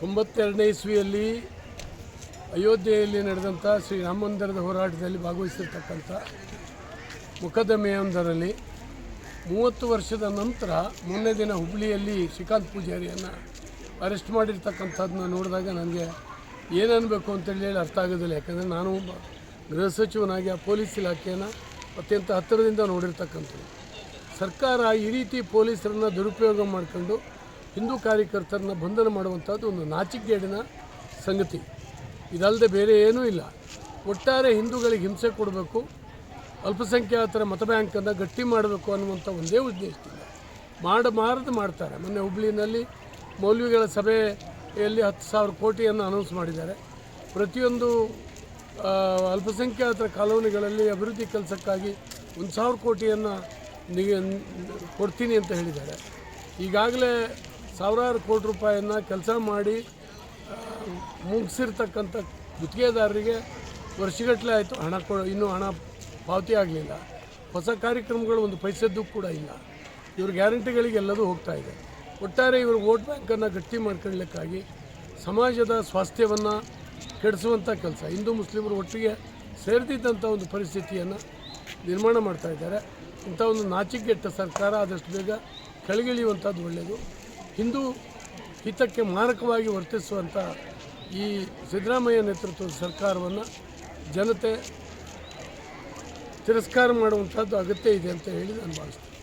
ತೊಂಬತ್ತೆರಡನೇ ಇಸ್ವಿಯಲ್ಲಿ ಅಯೋಧ್ಯೆಯಲ್ಲಿ ನಡೆದಂಥ ಶ್ರೀ ಮಂದಿರದ ಹೋರಾಟದಲ್ಲಿ ಭಾಗವಹಿಸಿರ್ತಕ್ಕಂಥ ಮುಖದಮೆಯೊಂದರಲ್ಲಿ ಮೂವತ್ತು ವರ್ಷದ ನಂತರ ಮೊನ್ನೆ ದಿನ ಹುಬ್ಬಳ್ಳಿಯಲ್ಲಿ ಶ್ರೀಕಾಂತ್ ಪೂಜಾರಿಯನ್ನು ಅರೆಸ್ಟ್ ಮಾಡಿರ್ತಕ್ಕಂಥದ್ದನ್ನ ನೋಡಿದಾಗ ನನಗೆ ಏನನ್ನಬೇಕು ಅಂತೇಳಿ ಹೇಳಿ ಅರ್ಥ ಆಗೋದಿಲ್ಲ. ಯಾಕಂದರೆ ನಾನು ಗೃಹ ಸಚಿವನಾಗಿ ಆ ಪೊಲೀಸ್ ಇಲಾಖೆಯನ್ನು ಅತ್ಯಂತ ಹತ್ತಿರದಿಂದ ನೋಡಿರ್ತಕ್ಕಂಥದ್ದು. ಸರ್ಕಾರ ಈ ರೀತಿ ಪೊಲೀಸರನ್ನು ದುರುಪಯೋಗ ಮಾಡಿಕೊಂಡು ಹಿಂದೂ ಕಾರ್ಯಕರ್ತರನ್ನ ಬಂಧನ ಮಾಡುವಂಥದ್ದು ಒಂದು ನಾಚಿಕೆಗೇಡಿನ ಸಂಗತಿ. ಇದಲ್ಲದೆ ಬೇರೆ ಏನೂ ಇಲ್ಲ. ಒಟ್ಟಾರೆ ಹಿಂದೂಗಳಿಗೆ ಹಿಂಸೆ ಕೊಡಬೇಕು, ಅಲ್ಪಸಂಖ್ಯಾತರ ಮತ ಬ್ಯಾಂಕನ್ನು ಗಟ್ಟಿ ಮಾಡಬೇಕು ಅನ್ನುವಂಥ ಒಂದೇ ಉದ್ದೇಶದಿಂದ ಮಾಡಬಾರದು ಮಾಡ್ತಾರೆ. ಮೊನ್ನೆ ಹುಬ್ಳಿನಲ್ಲಿ ಮೌಲ್ವಿಗಳ ಸಭೆಯಲ್ಲಿ ಹತ್ತು ಸಾವಿರ ಕೋಟಿಯನ್ನು ಅನೌನ್ಸ್ ಮಾಡಿದ್ದಾರೆ. ಪ್ರತಿಯೊಂದು ಅಲ್ಪಸಂಖ್ಯಾತರ ಕಾಲೋನಿಗಳಲ್ಲಿ ಅಭಿವೃದ್ಧಿ ಕೆಲಸಕ್ಕಾಗಿ ಒಂದು ಸಾವಿರ ಕೋಟಿಯನ್ನು ಕೊಡ್ತೀನಿ ಅಂತ ಹೇಳಿದ್ದಾರೆ. ಈಗಾಗಲೇ ಸಾವಿರಾರು ಕೋಟಿ ರೂಪಾಯಿಯನ್ನು ಕೆಲಸ ಮಾಡಿ ಮುಗಿಸಿರ್ತಕ್ಕಂಥ ಗುತ್ತಿಗೆದಾರರಿಗೆ ವರ್ಷಗಟ್ಟಲೆ ಆಯಿತು. ಹಣ ಕೊ, ಇನ್ನೂ ಹಣ ಪಾವತಿ ಆಗಲಿಲ್ಲ. ಹೊಸ ಕಾರ್ಯಕ್ರಮಗಳು ಒಂದು ಪೈಸದ್ದು ಕೂಡ ಇಲ್ಲ. ಇವ್ರ ಗ್ಯಾರಂಟಿಗಳಿಗೆ ಎಲ್ಲದೂ ಹೋಗ್ತಾ ಇದೆ. ಒಟ್ಟಾರೆ ಇವರು ವೋಟ್ ಬ್ಯಾಂಕನ್ನು ಗಟ್ಟಿ ಮಾಡ್ಕೊಳ್ಳಿಕ್ಕಾಗಿ ಸಮಾಜದ ಸ್ವಾಸ್ಥ್ಯವನ್ನು ಕೆಡಿಸುವಂಥ ಕೆಲಸ. ಹಿಂದೂ ಮುಸ್ಲಿಮರು ಒಟ್ಟಿಗೆ ಸೇರ್ತಿದ್ದಂಥ ಒಂದು ಪರಿಸ್ಥಿತಿಯನ್ನು ನಿರ್ಮಾಣ ಮಾಡ್ತಾ ಇದ್ದಾರೆ. ಇಂಥ ಒಂದು ನಾಚಿಕೆಟ್ಟ ಸರ್ಕಾರ ಆದಷ್ಟು ಬೇಗ ಕೆಳಗಿಳಿಯುವಂಥದ್ದು ಒಳ್ಳೆಯದು. ಹಿಂದೂ ಹಿತಕ್ಕೆ ಮಾರಕವಾಗಿ ವರ್ತಿಸುವಂಥ ಈ ಸಿದ್ದರಾಮಯ್ಯ ನೇತೃತ್ವದ ಸರ್ಕಾರವನ್ನು ಜನತೆ ತಿರಸ್ಕಾರ ಮಾಡುವಂಥದ್ದು ಅಗತ್ಯ ಇದೆ ಅಂತ ಹೇಳಿ ನಾನು ಭಾವಿಸ್ತೀನಿ.